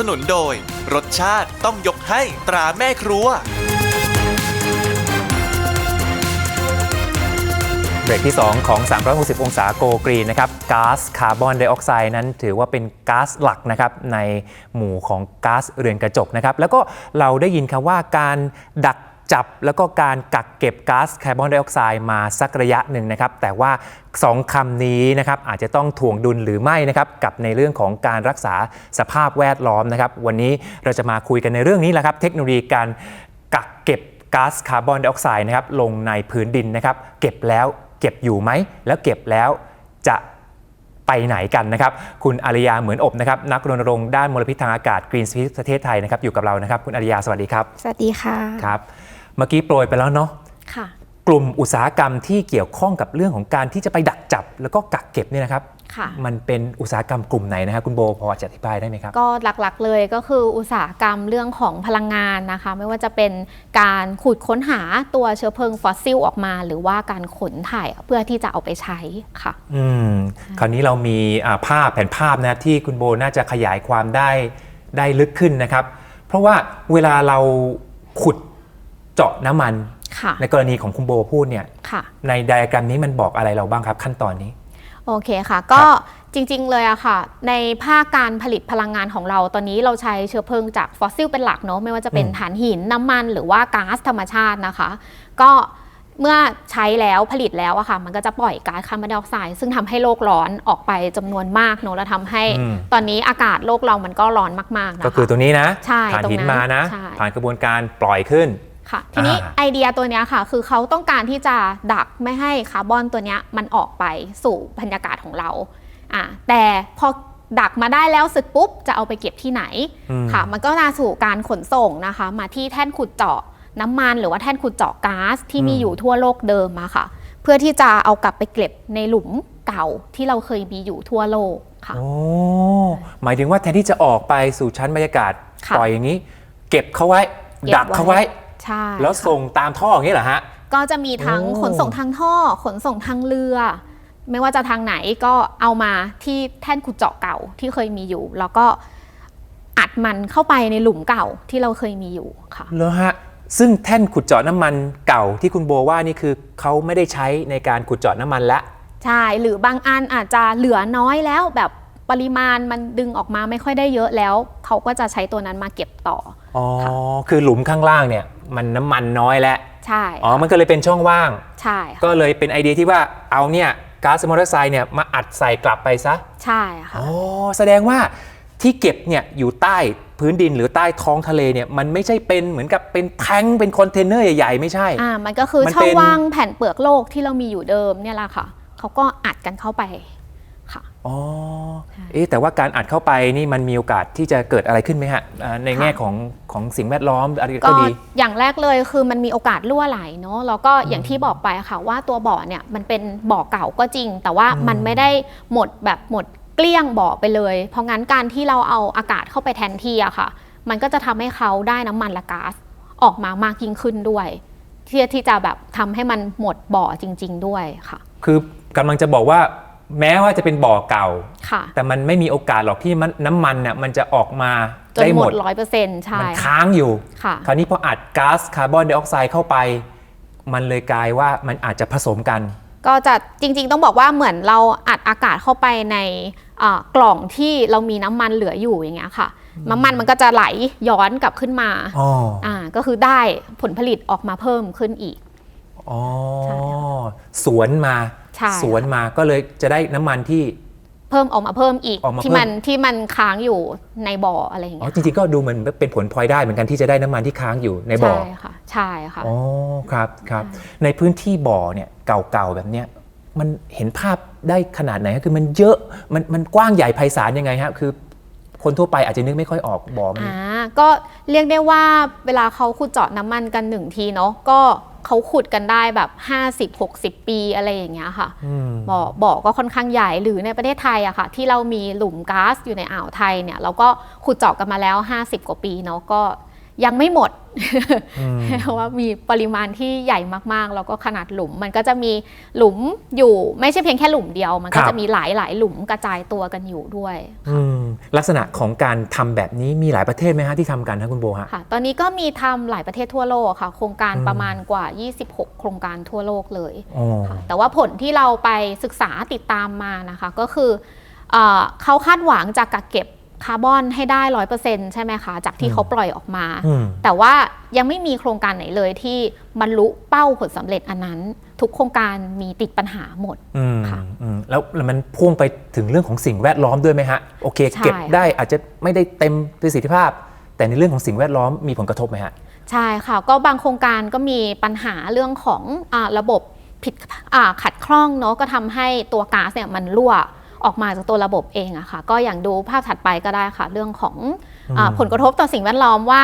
สนุนโดย รสชาติต้องยกให้ตราแม่ครัว เบรกที่ 2 ของ 360 องศาโกกรีนนะครับก๊าซคาร์บอนไดออกไซด์นั้นถือว่าเป็นก๊าซหลักนะครับในหมู่ของก๊าซเรือนกระจกนะครับแล้วก็เราได้ยินคำว่าการดัก จับแล้วก็การกักเก็บก๊าซคาร์บอนไดออกไซด์มาสักระยะหนึ่งนะครับ แต่ว่า 2คำนี้นะครับอาจจะต้องถ่วงดุลหรือไม่นะครับกับในเรื่องของการรักษาสภาพแวดล้อมนะครับวันนี้เราจะมาคุยกันในเรื่องนี้แหละครับ เทคโนโลยีการกักเก็บก๊าซคาร์บอนไดออกไซด์นะครับลงในพื้นดินนะครับ เก็บแล้วเก็บอยู่ไหม แล้วเก็บแล้วจะไปไหนกันนะครับ คุณอาริยาเหมือนอบนะครับ นักรณรงค์ด้านมลพิษทางอากาศ Green Peace ประเทศไทยนะครับ อยู่กับเรานะครับ คุณอาริยาสวัสดีครับ สวัสดีค่ะ ครับ เมื่อกี้โปรยไปแล้วเนาะค่ะ กลุ่มอุตสาหกรรมที่เกี่ยวข้องกับเรื่องของการที่จะไปดักจับ แล้วก็กักเก็บเนี่ยนะครับ ค่ะ มันเป็นอุตสาหกรรมกลุ่มไหนนะครับคุณโบพอจะอธิบายได้ไหมครับ ก็หลักๆเลยก็คืออุตสาหกรรมเรื่องของพลังงานนะคะ ไม่ว่าจะเป็นการขุดค้นหาตัวเชื้อเพลิงฟอสซิลออกมา หรือว่าการขนถ่ายเพื่อที่จะเอาไปใช้ค่ะ อืมคราวนี้เรามีอ่าภาพแผนภาพนะที่คุณโบน่าจะขยายความได้ได้ลึกขึ้นนะครับ เพราะว่าเวลาเราขุด เจาะน้ำมันค่ะในกรณีของคุณโบพูดเนี่ยค่ะในไดอะแกรมนี้มันบอกอะไรเราบ้างครับขั้นตอนนี้ โอเคค่ะ ก็จริง ๆ เลยอะค่ะ ในภาคการผลิตพลังงานของเราตอนนี้เราใช้เชื้อเพลิงจากฟอสซิลเป็นหลักเนาะไม่ว่าจะเป็นอืมถ่านหินน้ำมันหรือว่าก๊าซธรรมชาตินะคะ ก็เมื่อใช้แล้วผลิตแล้วอะค่ะ มันก็จะปล่อยก๊าซคาร์บอนไดออกไซด์ซึ่งทำให้โลกร้อนออกไปจำนวนมากเนาะแล้วทำให้อืมตอนนี้อากาศโลกเรามันก็ร้อนมากๆนะคะก็คือตรงนี้นะใช่ผ่านตรงนั้นหินมานะใช่ผ่านกระบวนการปล่อยขึ้น ค่ะทีนี้อ่าไอเดียตัวเนี้ยค่ะ คือเขาต้องการที่จะดักไม่ให้คาร์บอนตัวเนี้ยมันออกไปสู่บรรยากาศของเราอ่าแต่พอดักมาได้แล้วเสร็จปุ๊บ จะเอาไปเก็บที่ไหนอืมค่ะ มันก็มาสู่การขนส่งนะคะ มาที่แท่นขุดเจาะน้ำมันหรือว่าแท่นขุดเจาะก๊าซที่มีอยู่ทั่วโลกเดิมอะค่ะ เพื่อที่จะเอากลับไปเก็บในหลุมเก่าที่เราเคยมีอยู่ทั่วโลกค่ะโอ้หมายถึงว่าแทนที่จะออกไปสู่ชั้นบรรยากาศค่ะปล่อยอย่างนี้ เก็บเขาไว้เก็บดักเขาไว้ ใช่แล้วค่ะส่งตามท่ออย่างนี้เหรอฮะ ก็จะมีทั้งโอ้ขนส่งทางท่อ ขนส่งทางเรือ ไม่ว่าจะทางไหนก็เอามาที่แท่นขุดเจาะเก่าที่เคยมีอยู่ แล้วก็อัดมันเข้าไปในหลุมเก่าที่เราเคยมีอยู่ค่ะแล้วฮะซึ่งแท่นขุดเจาะน้ำมันเก่าที่คุณโบว่านี่คือเขาไม่ได้ใช้ในการขุดเจาะน้ำมันละใช่หรือบางอันอาจจะเหลือน้อยแล้วแบบปริมาณมันดึงออกมาไม่ค่อยได้เยอะแล้ว เขาก็จะใช้ตัวนั้นมาเก็บต่ออ๋อค่ะคือหลุมข้างล่างเนี่ย มันน้ำมันน้อยแล้วใช่อ๋อมันก็เลยเป็นช่องว่าง ใช่ค่ะก็เลยเป็นไอเดียที่ว่าเอาเนี่ยก๊าซมอเตอร์ไซค์เนี่ยมาอัดใส่กลับไปซะใช่ค่ะอ๋อแสดงว่าที่เก็บเนี่ยอยู่ใต้พื้นดินหรือใต้ท้องทะเลเนี่ยมันไม่ใช่เป็นเหมือนกับเป็นแท้งเป็นคอนเทนเนอร์ใหญ่ๆ ไม่ใช่ อ่ามันก็คือมันช่อเป็งน ว่างแผ่นเปลือกโลกที่เรามีอยู่เดิมเนี่ยแหละค่ะเขาก็อัดกันเข้าไปค่ะ อ๋อใช่เอ๊ะแต่ว่าการอัดเข้าไปนี่มันมีโอกาสที่จะเกิดอะไรขึ้นไหมฮะอ่าในแง่ของของสิ่งแวดล้อมอะไรก็ก็ดี อย่างแรกเลยคือมันมีโอกาสรั่วไหลเนาะแล้วก็อย่างที่บอกไปค่ะว่าตัวบ่อเนี่ยมันเป็นบ่อเก่าก็จริง แต่ว่าอืมมันไม่ได้หมดแบบหมดเกลี้ยงบ่อไปเลย เพราะงั้นการที่เราเอาอากาศเข้าไปแทนที่อะค่ะ มันก็จะทำให้เขาได้น้ำมันและก๊าซออกมามากยิ่งขึ้นด้วยที่ที่จะแบบทำให้มันหมดบ่อจริง ๆ ด้วยค่ะ คือกำลังจะบอกว่า แม้ว่าจะเป็นบ่อเก่า ค่ะ แต่มันไม่มีโอกาสหรอกที่มันน้ำมันเนี่ยมันจะออกมาจนได้หหมมดด ร้อยเปอร์เซ็นต์ใช่ มันค่ะค้างอยู่ ค่ะ คราวนี้พออัดก๊าซคาร์บอนไดออกไซด์เข้าไป มันเลยกลายว่ามันอาจจะผสมกัน ก็จะจริงๆ ต้องบอกว่าเหมือนเราอัดอากาศเข้าไปในเอ่อกล่องที่เรามีน้ำมันเหลืออยู่อย่างเงี้ยค่ะ น้ำมันมันก็จะไหลย้อนกลับขึ้นมาอ๋ออ่าก็คือได้ผลผลิตออกมาเพิ่มขึ้นอีก อ๋อใช่สวนมา ใช่ สวนมาก็เลยจะได้น้ำมันที่ เพิ่มออกมาเพิ่มอีกออกมาที่เพิ่ม มันที่มันค้างอยู่ในบ่ออะไรอย่างอ๋อเงี้ยจริงๆก็ดูเหมันเป็นผลพลอยได้เหมือนกันที่จะได้น้ำมันที่ค้างอยู่ในบ่อใช่ค่ะ ใช่ค่ะ อ๋อครับครับใช่ในพื้นที่บ่อเนี่ยเก่าๆแบบเนี้ยมันเห็นภาพได้ขนาดไหนฮะคือมันเยอะมันมันกว้างใหญ่ไพศาลยังไงฮะคือคนทั่วไปอาจจะนึกไม่ค่อยออกบ่อมัน อ่าก็เรียกได้ว่าเวลาเขาขุดเจาะน้ำมันกันหนึ่งทีเนาะก็ เขาขุดกันได้แบบ 50-60 ปีอะไรอย่างเงี้ยค่ะอืมบ่อบ่อก็ค่อนข้างใหญ่หรือในประเทศไทยอะค่ะ ที่เรามีหลุมก๊าซอยู่ในอ่าวไทยเนี่ย เราก็ขุดเจาะกันมาแล้ว 50 กว่าปีเนาะก็ ยังไม่หมดอืมเพราะว่ามีปริมาณที่ใหญ่มากๆ แล้วก็ขนาดหลุม มันก็จะมีหลุมอยู่ไม่ใช่เพียงแค่หลุมเดียว มันคก็รับจะมีหลายหลายๆหลุมกระจายตัวกันอยู่ด้วยอืมลักษณะของการทำแบบนี้มีหลายประเทศไหมฮะที่ทำกันฮะคุณโบฮะค่ะตอนนี้ก็มีทำหลายประเทศทั่วโลกค่ะ โครงการอืมประมาณกว่า 26 โครงการทั่วโลกเลยอ๋อค่ะแต่ว่าผลที่เราไปศึกษาติดตามมานะคะ ก็คือเออเขาคาดหวังจากกักเก็บ คาร์บอนให้ได้ร้อยเปอร์เซ็นต์ใช่ไหมคะ จากที่เขาปล่อยออกมาอืมแต่ว่ายังไม่มีโครงการไหนเลยที่บรรลุเป้าผลสำเร็จอันนั้น ทุกโครงการมีติดปัญหาหมดอืมค่ะอืมแล้วแล้วมันพ่วงไปถึงเรื่องของสิ่งแวดล้อมด้วยไหมฮะ โอเคใช่เก็บค่ะได้อาจจะไม่ได้เต็มประสิทธิภาพ แต่ในเรื่องของสิ่งแวดล้อมมีผลกระทบไหมฮะใช่ค่ะ ก็บางโครงการก็มีปัญหาเรื่องของอาระบบผิดอ่าขัดข้องเนาะก็ทำให้ตัวก๊าซเนี่ยมันรั่ว ออกมาจากตัวระบบเองอะค่ะ ก็อย่างดูภาพถัดไปก็ได้ค่ะ เรื่องของอาอืมผลกระทบต่อสิ่งแวดล้อมว่า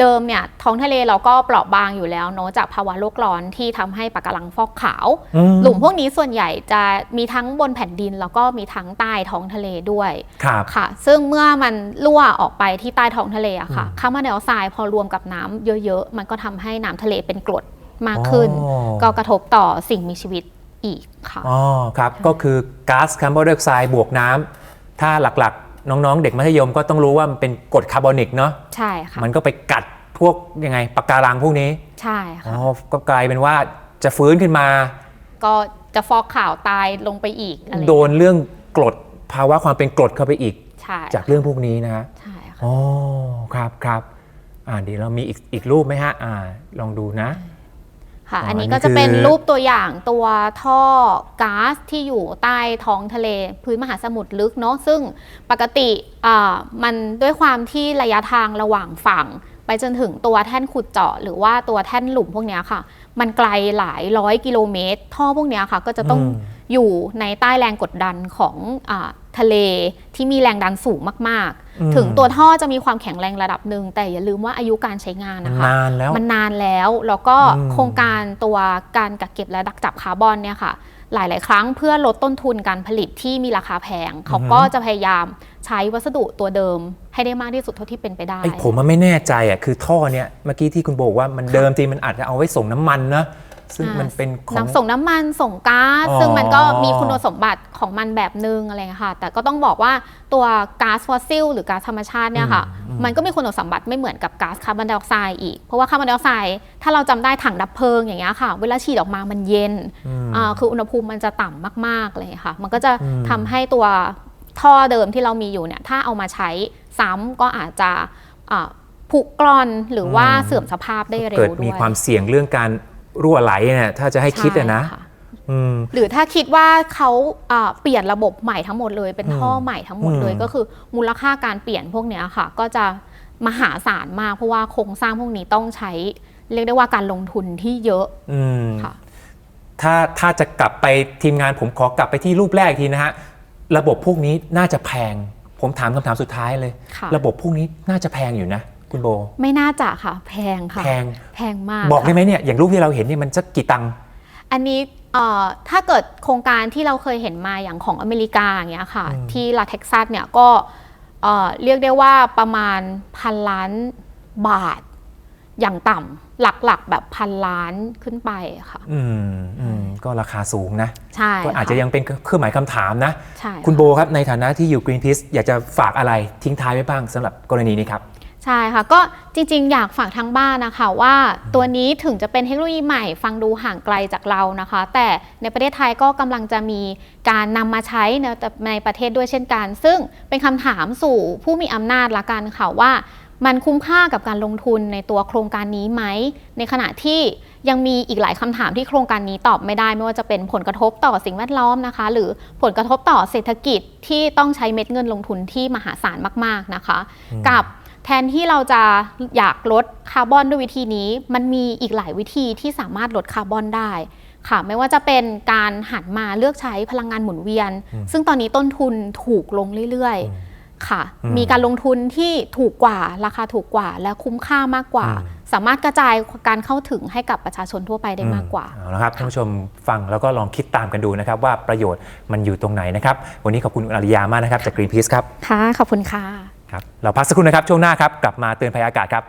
เดิมเนี่ยท้องทะเลเราก็เปราะบางอยู่แล้วเนาะจากภาวะโลกร้อนที่ทำให้ปะการังฟอกขาวอืมหลุมพวกนี้ส่วนใหญ่จะมีทั้งบนแผ่นดิน แล้วก็มีทั้งใต้ท้องทะเลด้วยครับค่ะ ซึ่งเมื่อมันรั่วออกไปที่ใต้ท้องทะเลอะค่ะอืมคาร์บอนไดออกไซด์พอรวมกับน้ำเยอะๆ มันก็ทำให้น้ำทะเลเป็นกรดมากขึ้นอ๋อก็กระทบต่อสิ่งมีชีวิต อีกค่ะอ๋อครับก็คือก๊าซคาร์บอนไดออกไซด์บวกน้ำถ้าหลักๆ น้องๆ เด็กมัธยมก็ต้องรู้ว่ามันเป็นกรดคาร์บอนิกเนาะใช่ค่ะมันก็ไปกัดพวกยังไงปะการังพวกนี้ใช่อ๋อค่ะก็กลายเป็นว่าจะฟื้นขึ้นมา ก็จะฟอกข่าวตายลงไปอีกอะไรโดนเรื่องกรดภาวะความเป็นกรดเข้าไปอีกใช่จากเรื่องพวกนี้นะฮะใช่ค่ะอ๋อครับครับอ่าเดี๋ยวเรามีอีกอีกรูปไหมฮะอ่าลองดูนะ ค่ะอ๋ออัอันนนี้นี้ก็จะเป็นคือรูปตัวอย่างตัวท่อก๊าซที่อยู่ใต้ท้องทะเล พื้นมหาสมุทรลึกเนาะซึ่งปกติอ่ามันด้วยความที่ระยะทางระหว่างฝั่ง ไปจนถึงตัวแท่นขุดเจาะ หรือว่าตัวแท่นหลุมพวกเนี้ยค่ะ มันไกลหลายร้อยกิโลเมตร ท่อพวกเนี้ยค่ะ ก็จะต้องอืมอยู่ในใต้แรงกดดันของอา ทะเลที่มีแรงดันสูงมากอืมๆถึงตัวท่อจะมีความแข็งแรงระดับหนึ่งแต่อย่าลืมว่าอายุการใช้งานนะคะนานแล้วมันนานแล้วแล้วก็อืมโครงการตัวการกักเก็บและดักจับคาร์บอนเนี่ยค่ะหลาย ๆ ครั้งเพื่อลดต้นทุนการผลิตที่มีราคาแพง เขาก็จะพยายามใช้วัสดุตัวเดิมให้ได้มากที่สุดเท่าที่เป็นไปได้ไอ้ผมมันไม่แน่ใจอะคือท่อเนี่ยเมื่อกี้ที่คุณบอกว่ามันเดิมทีมันอาจจะเอาไว้ส่งน้ำมันนะ ซึ่งอ่ามันเป็นของ น้ำส่งน้ำมันส่งก๊าซอ๋อ ซึ่งมันก็มีคุณสมบัติของมันแบบนึงอะไรเงี้ยค่ะ แต่ก็ต้องบอกว่าตัวก๊าซฟอสซิลหรือก๊าซธรรมชาติเนี่ยค่ะ มันก็มีคุณสมบัติไม่เหมือนกับก๊าซคาร์บอนไดออกไซด์อีก เพราะว่าคาร์บอนไดออกไซด์ถ้าเราจำได้ถังดับเพลิงอย่างเงี้ยค่ะ เวลาฉีดออกมามันเย็นอืมอ่าคืออุณหภูมิมันจะต่ำมากๆเลยค่ะ มันก็จะอืมทำให้ตัวท่อเดิมที่เรามีอยู่เนี่ยถ้าเอามาใช้ซ้ำก็อาจจะอ่าผุกร่อนหรือว่าเสื่อมสภาพได้เร็วเกิดด้วย มีความเสี่ยงเรื่องการ รั่วไหลเนี่ยถ้าจะให้คิดอะนะ ใช่ค่อืม หรือถ้าคิดว่าเขาอ่าเปลี่ยนระบบใหม่ทั้งหมดเลย เป็นท่อใหม่ทั้งหมดเลย อืม ก็คือมูลค่าการเปลี่ยนพวกเนี้ยค่ะ ก็จะมหาศาลมากเพราะว่าโครงสร้างพวกนี้ต้องใช้ เรียกได้ว่าการลงทุนที่เยอะอืม ค่ะ ถ้าถ้าจะกลับไปทีมงานผมขอกลับไปที่รูปแรกอีกทีนะฮะ ระบบพวกนี้น่าจะแพง ผมถามคำถามสุดท้ายเลย ค่ะ ระบบพวกนี้น่าจะแพงอยู่นะ คุณโบ ไม่น่าจะค่ะ แพงค่ะ แพง แพงมากบอกได้ค่ะไหมเนี่ยอย่างรูปที่เราเห็นเนี่ยมันจะกี่ตังค์ อันนี้เอ่อถ้าเกิดโครงการที่เราเคยเห็นมาอย่างของอเมริกาอย่างเงี้ยค่ะ อืม ที่รัฐเท็กซัสเนี่ยก็เอ่อเรียกได้ว่าประมาณพันล้านบาทอย่างต่ำหลักๆแบบพันล้านขึ้นไปค่ะ อืมอืมก็ราคาสูงนะ ใช่ก็อาจจะค่ยังเป็นเครื่องหมายคำถามนะ ใช่ะ คุณโบครับในฐานะที่อยู่ Greenpeace อยากจะฝากอะไรทิ้งท้ายไว้บ้างสำหรับกรณีนี้ครับ ใช่ค่ะ ก็จริงๆ อยากฝากทางบ้านนะคะว่าตัวนี้ถึงจะเป็นเทคโนโลยีใหม่ฟังดูห่างไกลจากเรานะคะ แต่ในประเทศไทยก็กำลังจะมีการนำมาใช้ในในประเทศด้วยเช่นกัน ซึ่งเป็นคำถามสู่ผู้มีอำนาจละกันค่ะว่ามันคุ้มค่ากับการลงทุนในตัวโครงการนี้ไหม ในขณะที่ยังมีอีกหลายคำถามที่โครงการนี้ตอบไม่ได้ ไม่ว่าจะเป็นผลกระทบต่อสิ่งแวดล้อมนะคะ หรือผลกระทบต่อเศรษฐกิจที่ต้องใช้เม็ดเงินลงทุนที่มหาศาลมาก ๆนะคะ กับ แทนที่เราจะอยากลดคาร์บอนด้วยวิธีนี้ มันมีอีกหลายวิธีที่สามารถลดคาร์บอนได้ค่ะ ไม่ว่าจะเป็นการหันมาเลือกใช้พลังงานหมุนเวียน ซึ่งตอนนี้ต้นทุนถูกลงเรื่อยๆ ค่ะอืมมีการลงทุนที่ถูกกว่าราคาถูกกว่า และคุ้มค่ามากกว่าอืมสามารถกระจายการเข้าถึงให้กับประชาชนทั่วไปได้มากกว่าอืเอาละครับท่านผู้ชมฟังแล้วก็ลองคิดตามกันดูนะครับ ว่าประโยชน์มันอยู่ตรงไหนนะครับ วันนี้ขอบคุณคุณอาริยามากนะครับจาก Greenpeace ครับค่ะขอบคุณค่ะ ครับเราพักสักครู่นะครับช่วงหน้าครับกลับมาเตือนภัยอากาศครับ